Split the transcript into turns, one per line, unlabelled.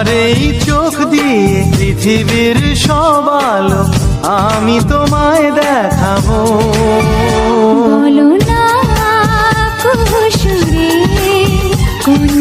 তোমার এই চোখ দিয়ে পৃথিবীর সবাল আমি তোমায় দেখাবো। বলো না কোন